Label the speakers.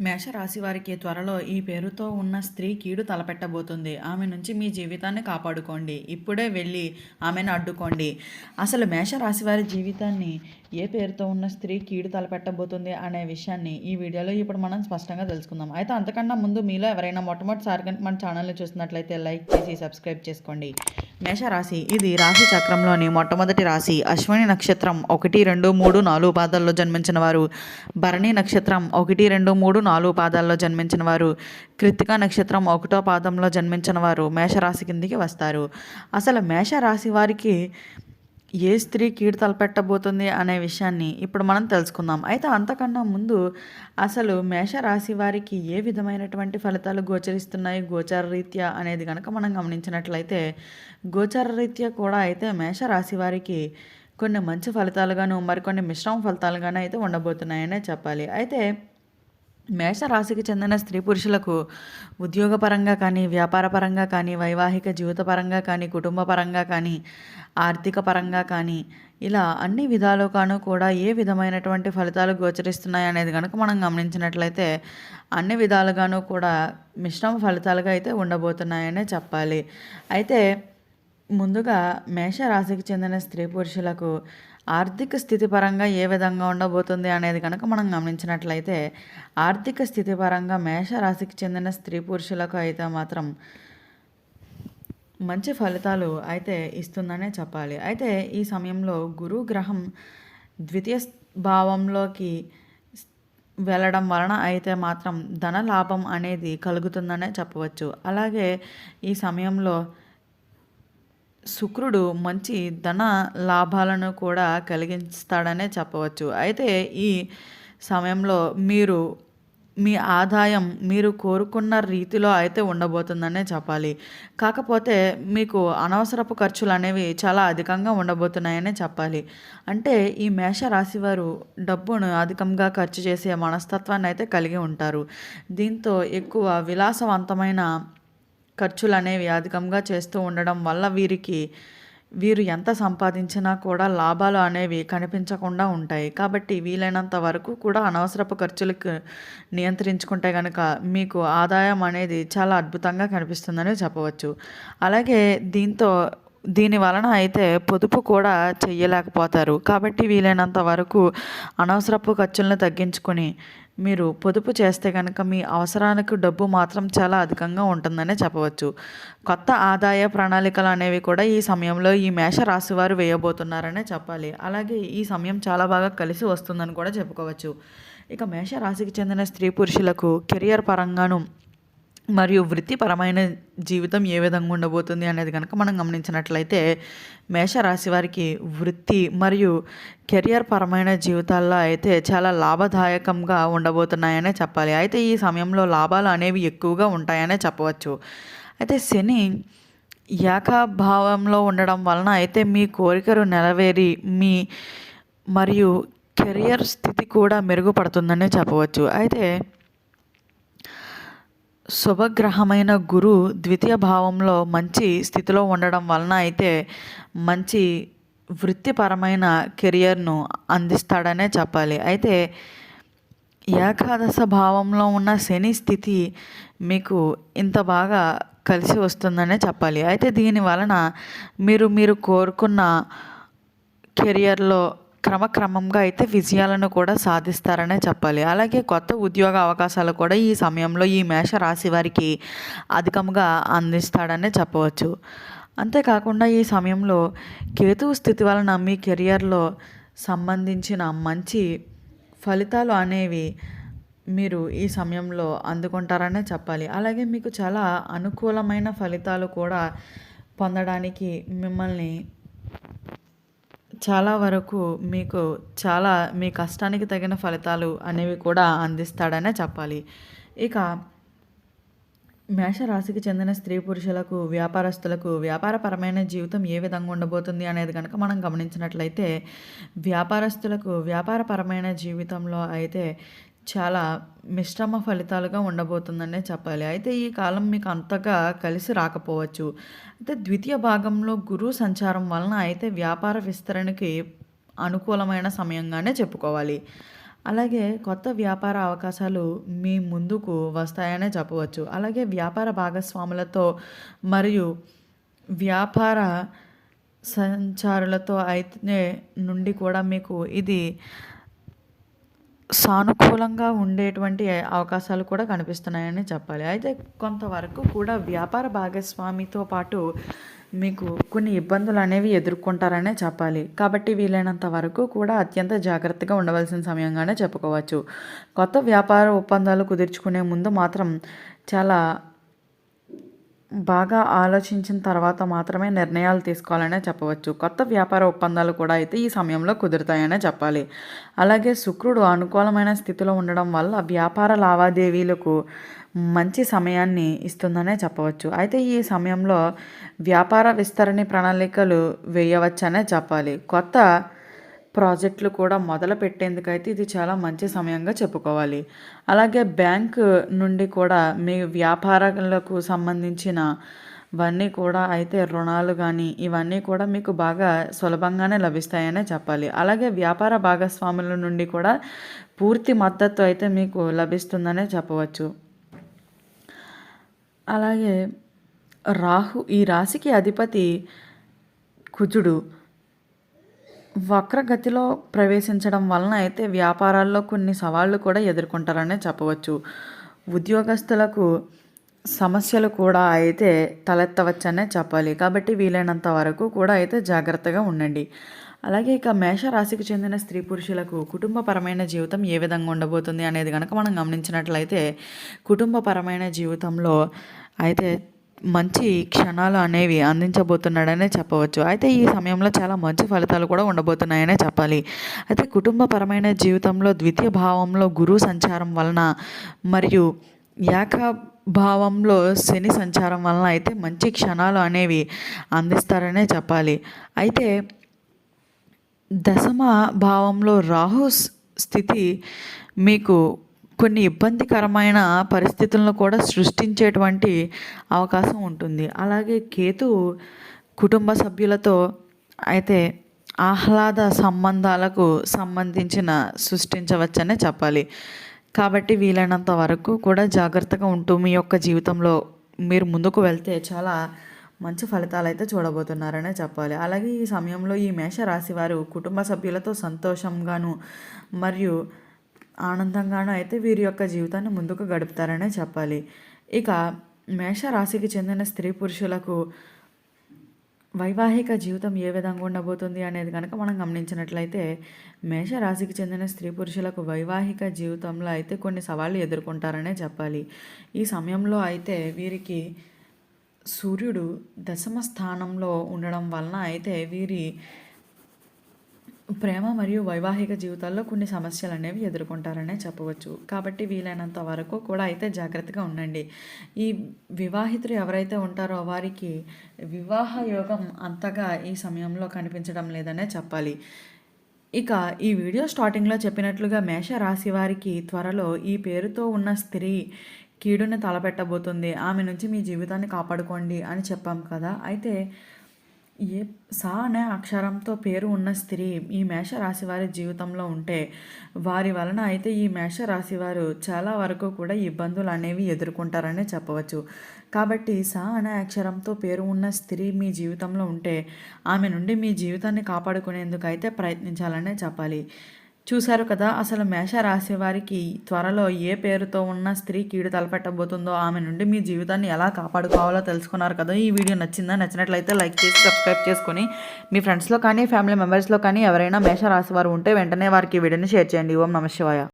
Speaker 1: మేషరాశి వారికి త్వరలో ఈ పేరుతో ఉన్న స్త్రీ కీడు తలపెట్టబోతుంది. ఆమె నుంచి మీ జీవితాన్ని కాపాడుకోండి. ఇప్పుడే వెళ్ళి ఆమెను అడ్డుకోండి. అసలు మేషరాశి వారి జీవితాన్ని ఏ పేరుతో ఉన్న స్త్రీ కీడు తలపెట్టబోతుంది అనే విషయాన్ని ఈ వీడియోలో ఇప్పుడు మనం స్పష్టంగా తెలుసుకుందాం. అయితే అంతకన్నా ముందు మీలో ఎవరైనా మొట్టమొదటిసారిగా మన ఛానల్ని చూస్తున్నట్లయితే లైక్ చేసి సబ్స్క్రైబ్ చేసుకోండి. మేషరాశి ఇది రాశి చక్రంలోని మొట్టమొదటి రాశి. అశ్విని నక్షత్రం ఒకటి రెండు మూడు నాలుగు పాదాల్లో జన్మించిన వారు భరణి నక్షత్రం ఒకటి రెండు మూడు నాలుగు పాదాల్లో జన్మించిన వారు కృత్తిక నక్షత్రం ఒకటో పాదంలో జన్మించిన వారు మేషరాశి కిందికి వస్తారు. అసలు మేషరాశి వారికి ఏ స్త్రీ కీడు తలపెట్టబోతుంది అనే విషయాన్ని ఇప్పుడు మనం తెలుసుకుందాం. అయితే అంతకన్నా ముందు అసలు మేషరాశి వారికి ఏ విధమైనటువంటి ఫలితాలు గోచరిస్తున్నాయి? గోచార రీత్యా అనేది కనుక మనం గమనించినట్లయితే గోచార రీత్యా కూడా అయితే మేషరాశి వారికి కొన్ని మంచి ఫలితాలుగాను మరికొన్ని మిశ్రమ ఫలితాలుగాను అయితే ఉండబోతున్నాయనే చెప్పాలి. అయితే మేషరాశికి చెందిన స్త్రీ పురుషులకు ఉద్యోగపరంగా కానీ వ్యాపారపరంగా కానీ వైవాహిక జీవితపరంగా కానీ కుటుంబ పరంగా కానీ ఆర్థిక పరంగా కానీ ఇలా అన్ని విధాలుగాను కూడా ఏ విధమైనటువంటి ఫలితాలు గోచరిస్తున్నాయి అనేది కనుక మనం గమనించినట్లయితే అన్ని విధాలుగాను కూడా మిశ్రమ ఫలితాలుగా అయితే ఉండబోతున్నాయనే చెప్పాలి. అయితే ముందుగా మేషరాశికి చెందిన స్త్రీ పురుషులకు ఆర్థిక స్థితి పరంగా ఏ విధంగా ఉండబోతుంది అనేది కనుక మనం గమనించినట్లయితే ఆర్థిక స్థితి పరంగా మేషరాశికి చెందిన స్త్రీ పురుషులకు అయితే మాత్రం మంచి ఫలితాలు అయితే ఇస్తుందనే చెప్పాలి. అయితే ఈ సమయంలో గురు గ్రహం ద్వితీయ భావంలోకి వెళ్ళడం వలన అయితే మాత్రం ధన లాభం అనేది కలుగుతుందనే చెప్పవచ్చు. అలాగే ఈ సమయంలో శుక్రుడు మంచి ధన లాభాలను కూడా కలిగిస్తాడనే చెప్పవచ్చు. అయితే ఈ సమయంలో మీరు మీ ఆదాయం మీరు కోరుకున్న రీతిలో అయితే ఉండబోతుందనే చెప్పాలి. కాకపోతే మీకు అనవసరపు ఖర్చులు అనేవి చాలా అధికంగా ఉండబోతున్నాయనే చెప్పాలి. అంటే ఈ మేష రాశి వారు డబ్బును అధికంగా ఖర్చు చేసే మనస్తత్వాన్ని అయితే కలిగి ఉంటారు. దీంతో ఎక్కువ విలాసవంతమైన ఖర్చులు అనేవి అధికంగా చేస్తూ ఉండడం వల్ల వీరికి వీరు ఎంత సంపాదించినా కూడా లాభాలు అనేవి కనిపించకుండా ఉంటాయి. కాబట్టి వీలైనంత వరకు కూడా అనవసరపు ఖర్చులకు నియంత్రించుకుంటే కనుక మీకు ఆదాయం అనేది చాలా అద్భుతంగా కనిపిస్తుందని చెప్పవచ్చు. అలాగే దీంతో దీని వలన అయితే పొదుపు కూడా చెయ్యలేకపోతారు. కాబట్టి వీలైనంత వరకు అనవసరపు ఖర్చులను తగ్గించుకొని మీరు పొదుపు చేస్తే కనుక మీ అవసరానికి డబ్బు మాత్రం చాలా అధికంగా ఉంటుందనే చెప్పవచ్చు. కొత్త ఆదాయ ప్రణాళికలు అనేవి కూడా ఈ సమయంలో ఈ మేష రాశి వారు వేయబోతున్నారనే చెప్పాలి. అలాగే ఈ సమయం చాలా బాగా కలిసి వస్తుందని కూడా చెప్పుకోవచ్చు. ఇక మేష రాశికి చెందిన స్త్రీ పురుషులకు కెరియర్ పరంగాను మరియు వృత్తిపరమైన జీవితం ఏ విధంగా ఉండబోతుంది అనేది కనుక మనం గమనించినట్లయితే మేషరాశి వారికి వృత్తి మరియు కెరియర్ పరమైన జీవితాల్లో అయితే చాలా లాభదాయకంగా ఉండబోతున్నాయనే చెప్పాలి. అయితే ఈ సమయంలో లాభాలు అనేవి ఎక్కువగా ఉంటాయనే చెప్పవచ్చు. అయితే శని ఏకాభావంలో ఉండడం వలన అయితే మీ కోరికలు నెరవేరి మీ మరియు కెరియర్ స్థితి కూడా మెరుగుపడుతుందనే చెప్పవచ్చు. అయితే శుభగ్రహమైన గురు ద్వితీయ భావంలో మంచి స్థితిలో ఉండడం వలన అయితే మంచి వృత్తిపరమైన కెరియర్ను అందిస్తాడనే చెప్పాలి. అయితే ఏకాదశ భావంలో ఉన్న శని స్థితి మీకు ఇంత బాగా కలిసి వస్తుందనే చెప్పాలి. అయితే దీని వలన మీరు మీరు కోరుకున్న కెరియర్లో క్రమక్రమంగా అయితే విజయాలను కూడా సాధిస్తారనే చెప్పాలి. అలాగే కొత్త ఉద్యోగ అవకాశాలు కూడా ఈ సమయంలో ఈ మేష రాశి వారికి అధికంగా అందిస్తాడనే చెప్పవచ్చు. అంతేకాకుండా ఈ సమయంలో కేతువు స్థితి వలన మీ కెరియర్లో సంబంధించిన మంచి ఫలితాలు అనేవి మీరు ఈ సమయంలో అందుకుంటారనే చెప్పాలి. అలాగే మీకు చాలా అనుకూలమైన ఫలితాలు కూడా పొందడానికి మిమ్మల్ని చాలా వరకు మీకు చాలా మీ కష్టానికి తగిన ఫలితాలు అనేవి కూడా అందిస్తాడనే చెప్పాలి. ఇక మేషరాశికి చెందిన స్త్రీ పురుషులకు వ్యాపారస్తులకు వ్యాపారపరమైన జీవితం ఏ విధంగా ఉండబోతుంది అనేది కనుక మనం గమనించినట్లయితే వ్యాపారస్తులకు వ్యాపారపరమైన జీవితంలో అయితే చాలా మిశ్రమ ఫలితాలుగా ఉండబోతుందనే చెప్పాలి. అయితే ఈ కాలం మీకు అంతగా కలిసి రాకపోవచ్చు. అయితే ద్వితీయ భాగంలో గురువు సంచారం వలన అయితే వ్యాపార విస్తరణకి అనుకూలమైన సమయంగానే చెప్పుకోవాలి. అలాగే కొత్త వ్యాపార అవకాశాలు మీ ముందుకు వస్తాయనే చెప్పవచ్చు. అలాగే వ్యాపార భాగస్వాములతో మరియు వ్యాపార సంచారులతో అయితే నుండి కూడా మీకు ఇది సానుకూలంగా ఉండేటువంటి అవకాశాలు కూడా కనిపిస్తున్నాయని చెప్పాలి. అయితే కొంతవరకు కూడా వ్యాపార భాగస్వామితో పాటు మీకు కొన్ని ఇబ్బందులు అనేవి ఎదుర్కొంటారనే చెప్పాలి. కాబట్టి వీలైనంత వరకు కూడా అత్యంత జాగ్రత్తగా ఉండవలసిన సమయంగానే చెప్పుకోవచ్చు. కొత్త వ్యాపార ఒప్పందాలు కుదుర్చుకునే ముందు మాత్రం చాలా బాగా ఆలోచించిన తర్వాత మాత్రమే నిర్ణయాలు తీసుకోవాలనే చెప్పవచ్చు. కొత్త వ్యాపార ఒప్పందాలు కూడా అయితే ఈ సమయంలో కుదురుతాయనే చెప్పాలి. అలాగే శుక్రుడు అనుకూలమైన స్థితిలో ఉండడం వల్ల వ్యాపార లావాదేవీలకు మంచి సమయాన్ని ఇస్తుందనే చెప్పవచ్చు. అయితే ఈ సమయంలో వ్యాపార విస్తరణ ప్రణాళికలు వేయవచ్చనే చెప్పాలి. కొత్త ప్రాజెక్టులు కూడా మొదలు పెట్టేందుకైతే ఇది చాలా మంచి సమయంగా చెప్పుకోవాలి. అలాగే బ్యాంక్ నుండి కూడా మీ వ్యాపారాలకు సంబంధించిన ఇవన్నీ కూడా అయితే రుణాలు కానీ ఇవన్నీ కూడా మీకు బాగా సులభంగానే లభిస్తాయనే చెప్పాలి. అలాగే వ్యాపార భాగస్వాముల నుండి కూడా పూర్తి మద్దతు అయితే మీకు లభిస్తుందనే చెప్పవచ్చు. అలాగే రాహు ఈ రాశికి అధిపతి కుజుడు. వక్రగతిలో ప్రవేశించడం వలన అయితే వ్యాపారాల్లో కొన్ని సవాళ్ళు కూడా ఎదుర్కొంటారనే చెప్పవచ్చు. ఉద్యోగస్తులకు సమస్యలు కూడా అయితే తలెత్తవచ్చనే చెప్పాలి. కాబట్టి వీలైనంత వరకు కూడా అయితే జాగ్రత్తగా ఉండండి. అలాగే ఇక మేషరాశికి చెందిన స్త్రీ పురుషులకు కుటుంబపరమైన జీవితం ఏ విధంగా ఉండబోతుంది అనేది కనుక మనం గమనించినట్లయితే కుటుంబపరమైన జీవితంలో అయితే మంచి క్షణాలు అనేవి అందించబోతున్నాడనే చెప్పవచ్చు. అయితే ఈ సమయంలో చాలా మంచి ఫలితాలు కూడా ఉండబోతున్నాయనే చెప్పాలి. అయితే కుటుంబపరమైన జీవితంలో ద్వితీయ భావంలో గురువు సంచారం వలన మరియు యాక భావంలో శని సంచారం వలన అయితే మంచి క్షణాలు అనేవి అందిస్తారనే చెప్పాలి. అయితే దశమ భావంలో రాహు స్థితి మీకు కొన్ని ఇబ్బందికరమైన పరిస్థితులను కూడా సృష్టించేటువంటి అవకాశం ఉంటుంది. అలాగే కేతు కుటుంబ సభ్యులతో అయితే ఆహ్లాద సంబంధాలకు సంబంధించిన సృష్టించవచ్చనే చెప్పాలి. కాబట్టి వీలైనంత వరకు కూడా జాగ్రత్తగా ఉంటూ మీ యొక్క జీవితంలో మీరు ముందుకు వెళ్తే చాలా మంచి ఫలితాలు అయితే చూడబోతున్నారనే చెప్పాలి. అలాగే ఈ సమయంలో ఈ మేషరాశి వారు కుటుంబ సభ్యులతో సంతోషంగాను మరియు ఆనందంగానూ అయితే వీరి యొక్క జీవితాన్ని ముందుకు గడుపుతారనే చెప్పాలి. ఇక మేషరాశికి చెందిన స్త్రీ పురుషులకు వైవాహిక జీవితం ఏ విధంగా ఉండబోతుంది అనేది కనుక మనం గమనించినట్లయితే మేషరాశికి చెందిన స్త్రీ పురుషులకు వైవాహిక జీవితంలో అయితే కొన్ని సవాళ్ళు ఎదుర్కొంటారనే చెప్పాలి. ఈ సమయంలో అయితే వీరికి సూర్యుడు దశమ స్థానంలో ఉండడం వలన అయితే వీరి ప్రేమ మరియు వైవాహిక జీవితాల్లో కొన్ని సమస్యలు అనేవి ఎదుర్కొంటారనే చెప్పవచ్చు. కాబట్టి వీలైనంత వరకు కూడా అయితే జాగ్రత్తగా ఉండండి. ఈ వివాహితులు ఎవరైతే ఉంటారో వారికి వివాహ యోగం అంతగా ఈ సమయంలో కనిపించడం లేదనే చెప్పాలి. ఇక ఈ వీడియో స్టార్టింగ్లో చెప్పినట్లుగా మేష రాశి వారికి త్వరలో ఈ పేరుతో ఉన్న స్త్రీ కీడుని తలపెట్టబోతుంది. ఆమె నుంచి మీ జీవితాన్ని కాపాడుకోండి అని చెప్పాం కదా. అయితే ఏ సా అనే అక్షరంతో పేరు ఉన్న స్త్రీ ఈ మేషరాశి వారి జీవితంలో ఉంటే వారి వలన అయితే ఈ మేషరాశి వారు చాలా వరకు కూడా ఇబ్బందులు అనేవి ఎదుర్కొంటారనే చెప్పవచ్చు. కాబట్టి సా అనే అక్షరంతో పేరు ఉన్న స్త్రీ మీ జీవితంలో ఉంటే ఆమె నుండి మీ జీవితాన్ని కాపాడుకునేందుకు అయితే ప్రయత్నించాలనే చెప్పాలి. చూశారు కదా అసలు మేష రాసేవారికి త్వరలో ఏ పేరుతో ఉన్న స్త్రీ కీడు తలపెట్టబోతుందో ఆమె నుండి మీ జీవితాన్ని ఎలా కాపాడుకోవాలో తెలుసుకున్నారు కదా. ఈ వీడియో నచ్చిందా నచ్చినట్లయితే లైక్ చేసి సబ్స్క్రైబ్ చేసుకొని మీ ఫ్రెండ్స్లో కానీ ఫ్యామిలీ మెంబర్స్లో కానీ ఎవరైనా మేష రాశి వారు ఉంటే వెంటనే వారికి వీడియోని షేర్ చేయండి. ఓం నమ శివాయ.